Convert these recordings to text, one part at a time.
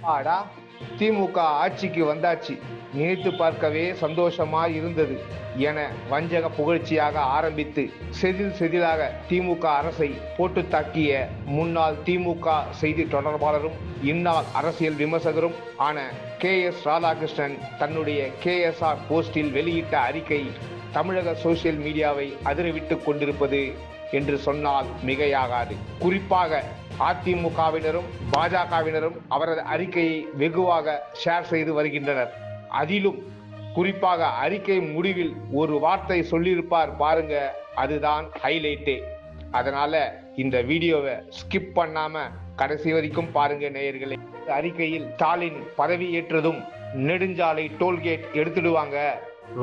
ஆடா திமுக ஆட்சிக்கு வந்தாச்சு. நினைத்து பார்க்கவே சந்தோஷமா இருந்தது என வஞ்சக புகழ்ச்சியாக ஆரம்பித்து செதில் செதிலாக திமுக அரசை போட்டு தாக்கிய முன்னாள் திமுக செய்தி தொடர்பாளரும் இந்நாள் அரசியல் விமர்சகரும் ஆன கே எஸ் ராதாகிருஷ்ணன் தன்னுடைய கே எஸ் ஆர் போஸ்டில் வெளியிட்ட அறிக்கை தமிழக சோசியல் மீடியாவை அதிரவிட்டுக் கொண்டிருப்பது என்று சொன்னால் மிகையாகாது. குறிப்பாக அதிமுகவினரும் பாஜகவினரும் அவரது அறிக்கையை வெகுவாக ஷேர் செய்து வருகின்றனர். அதிலும் குறிப்பாக அறிக்கை முடிவில் ஒரு வார்த்தை சொல்லியிருப்பார் பாருங்க அதுதான் ஹைலைட்டே அதனால இந்த வீடியோவை ஸ்கிப் பண்ணாம கடைசி வரைக்கும் பாருங்க நேயர்களே. அறிக்கையில் ஸ்டாலின் பதவி ஏற்றதும் நெடுஞ்சாலை டோல்கேட் எடுத்துடுவாங்க.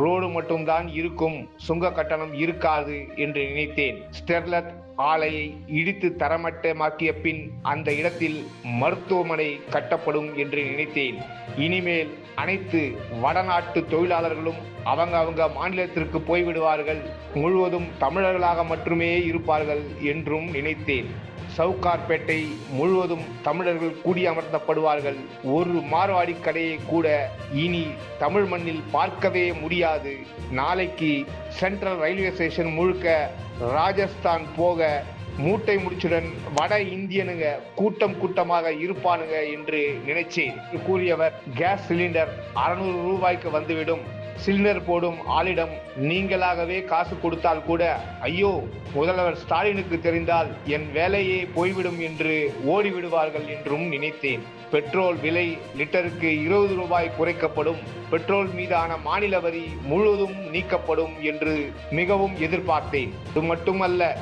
ரோடு மட்டும்தான் இருக்கும் சுங்க கட்டணம் இருக்காது என்று நினைத்தேன். ஸ்டெர்லட் ஆலையை இடித்து தரமட்டமாக்கிய பின் அந்த இடத்தில் மருத்துவமனை கட்டப்படும் என்று நினைத்தேன். இனிமேல் அனைத்து வடநாட்டு தொழிலாளர்களும் அவங்க அவங்க மாநிலத்திற்கு போய்விடுவார்கள். முழுவதும் தமிழர்களாக மட்டுமே இருப்பார்கள் என்றும் நினைத்தேன். சவுகார்பேட்டை முழுவதும் தமிழர்கள் கூடியமர்த்தப்படுவார்கள். ஒரு மார்வாடி கடையை கூட இனி தமிழ் மண்ணில் பார்க்கவே முடியாது. நாளைக்கு சென்ட்ரல் ரயில்வே ஸ்டேஷன் முழுக்க ராஜஸ்தான் போக மூட்டை முடிச்சுடன் வட இந்தியனுங்க கூட்டம் கூட்டமாக இருப்பானுங்க என்று நினைச்சேன். கூறியவர் கேஸ் சிலிண்டர் அறுநூறு ரூபாய்க்கு வந்துவிடும். சிலிண்டர் போடும் ஆளிடம் நீங்களாகவே காசு கொடுத்தால் கூட ஐயோ முதல்வர் ஸ்டாலினுக்கு தெரிந்தால் என் வேலையே போய்விடும் என்று ஓடிவிடுவார்கள் என்றும் நினைத்தேன். பெட்ரோல் விலை லிட்டருக்கு இருபது ரூபாய் குறைக்கப்படும் பெட்ரோல் மீதான மாநில வரி முழுவதும் நீக்கப்படும் என்று மிகவும் எதிர்பார்த்தேன். இது மட்டுமல்ல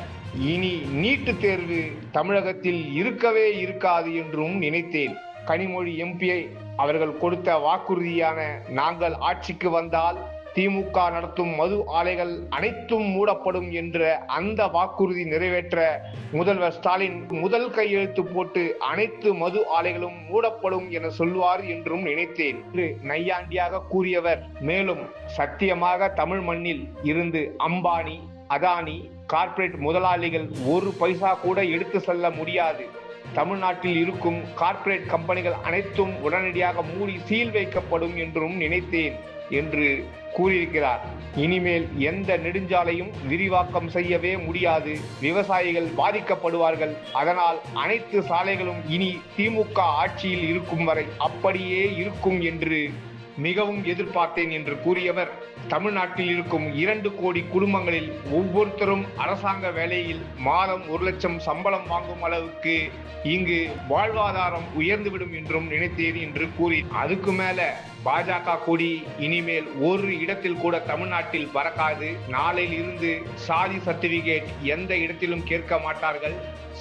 இனி நீட்டு தேர்வு தமிழகத்தில் இருக்கவே இருக்காது என்றும் நினைத்தேன். கனிமொழி எம்பியை அவர்கள் கொடுத்த வாக்குறுதியான நாங்கள் ஆட்சிக்கு வந்தால் திமுக நடத்தும் மது ஆலைகள் அனைத்தும் மூடப்படும் என்ற அந்த வாக்குறுதி நிறைவேற்ற முதல்வர் ஸ்டாலின் முதல் கையெழுத்து போட்டு அனைத்து மது ஆலைகளும் மூடப்படும் என சொல்வார் என்றும் நினைத்தேன். என்று நையாண்டியாக கூறியவர் மேலும் சத்தியமாக தமிழ் மண்ணில் இருந்து அம்பானி அதானி கார்ப்பரேட் முதலாளிகள் ஒரு பைசா கூட எடுத்து செல்ல முடியாது. தமிழ்நாட்டில் இருக்கும் கார்ப்பரேட் கம்பெனிகள் அனைத்தும் உடனடியாக மூடி சீல் வைக்கப்படும் என்றும் நினைத்தேன் என்று கூறியிருக்கிறார். இனிமேல் எந்த நெடுஞ்சாலையும் விரிவாக்கம் செய்யவே முடியாது. விவசாயிகள் பாதிக்கப்படுவார்கள். அதனால் அனைத்து சாலைகளும் இனி திமுக ஆட்சியில் இருக்கும் வரை அப்படியே இருக்கும் என்று மிகவும் எதிர்பார்த்தேன் என்று கூறியவர் தமிழ்நாட்டில் இருக்கும் இரண்டு கோடி குடும்பங்களில் ஒவ்வொருத்தரும் அரசாங்க வேலையில் மாதம் ஒரு லட்சம் சம்பளம் வாங்கும் அளவுக்கு இங்கு வாழ்வாதாரம் உயர்ந்துவிடும் என்றும் நினைத்தேன் என்று கூறி அதுக்கு மேல பாஜக கொடி இனிமேல் ஒரு இடத்தில் கூட தமிழ்நாட்டில் பறக்காது. நாளையில் இருந்து சாதி சர்டிபிகேட் எந்த இடத்திலும் கேட்க மாட்டார்கள்.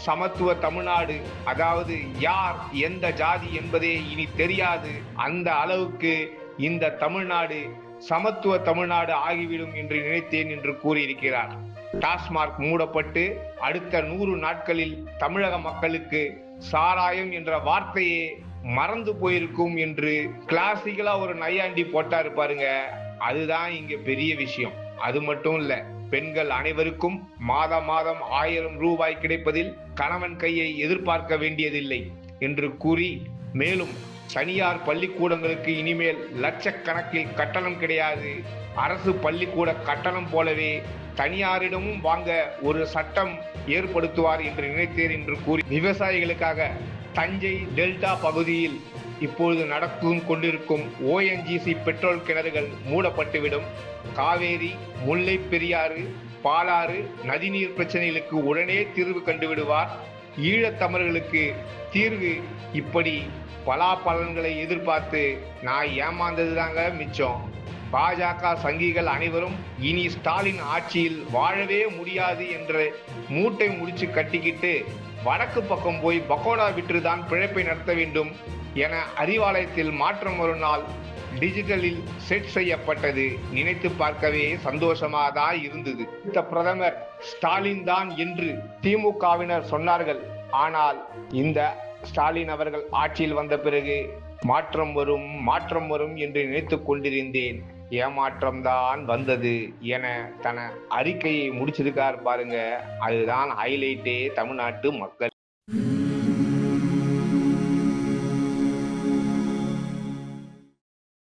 சமத்துவ தமிழ்நாடு அதாவது யார் எந்த ஜாதி என்பதே இனி தெரியாது. அந்த அளவுக்கு இந்த தமிழ்நாடு சமத்துவ தமிழ்நாடு ஆகிவிடும் என்று நினைத்தேன் என்று கூறியிருக்கிறார். டாஸ்மார்க் மூடப்பட்டு அடுத்த நூறு நாட்களில் தமிழக மக்களுக்கு சாராயம் என்ற வார்த்தையே மறந்து போயிருக்கும் என்று கிளாசிக்கலா ஒரு நையாண்டி போட்டாரு பாருங்க. அதுதான் இங்க பெரிய விஷயம். அது மட்டும் இல்ல பெண்கள் அனைவருக்கும் மாதம் மாதம் ஆயிரம் ரூபாய் கிடைப்பதில் கணவன் கையை எதிர்பார்க்க வேண்டியதில்லை என்று கூறி மேலும் தனியார் பள்ளிக்கூடங்களுக்கு இனிமேல் லட்சக்கணக்கில் கட்டணம் கிடையாது. அரசு பள்ளிக்கூட கட்டணம் போலவே தனியாரிடமும் வாங்க ஒரு சட்டம் ஏற்படுத்துவார் என்று நினைத்தேர் என்று கூறி விவசாயிகளுக்காக தஞ்சை டெல்டா பகுதியில் இப்பொழுது நடக்கும் கொண்டிருக்கும் ஓஎன்ஜிசி பெட்ரோல் கிணறுகள் மூடப்பட்டுவிடும். காவேரி முல்லை பெரியாறு பாலாறு நதிநீர் பிரச்சனைகளுக்கு உடனே தீர்வு கண்டுவிடுவார். ஈழத்தமிழர்களுக்கு தீர்வு இப்படி பலா பலன்களை எதிர்பார்த்து நான் ஏமாந்தது தாங்க மிச்சம். பாஜக சங்கிகள் அனைவரும் இனி ஸ்டாலின் ஆட்சியில் வாழவே முடியாது என்று மூட்டை முடிச்சு கட்டிக்கிட்டு வடக்கு பக்கம் போய் பக்கோடா விற்று தான் பிழைப்பை நடத்த வேண்டும் என அறிவாலயத்தில் மாற்றம் ஒரு நாள் டிஜிட்டலில் செட் செய்யப்பட்டது. நினைத்து பார்க்கவே சந்தோஷமாக தான் இருந்தது. இந்த பிரதமர் ஸ்டாலின் தான் என்று திமுகவினர் சொன்னார்கள். ஆனால் இந்த ஸ்டாலின் அவர்கள் ஆட்சியில் வந்த பிறகு மாற்றம் வரும் மாற்றம் வரும் என்று நினைத்து கொண்டிருந்தேன். ஏமாற்றம்தான் வந்தது என தன அறிக்கையை முடிச்சிருக்கார் பாருங்க. அதுதான் ஹைலைட்டே தமிழ்நாட்டு மக்கள்.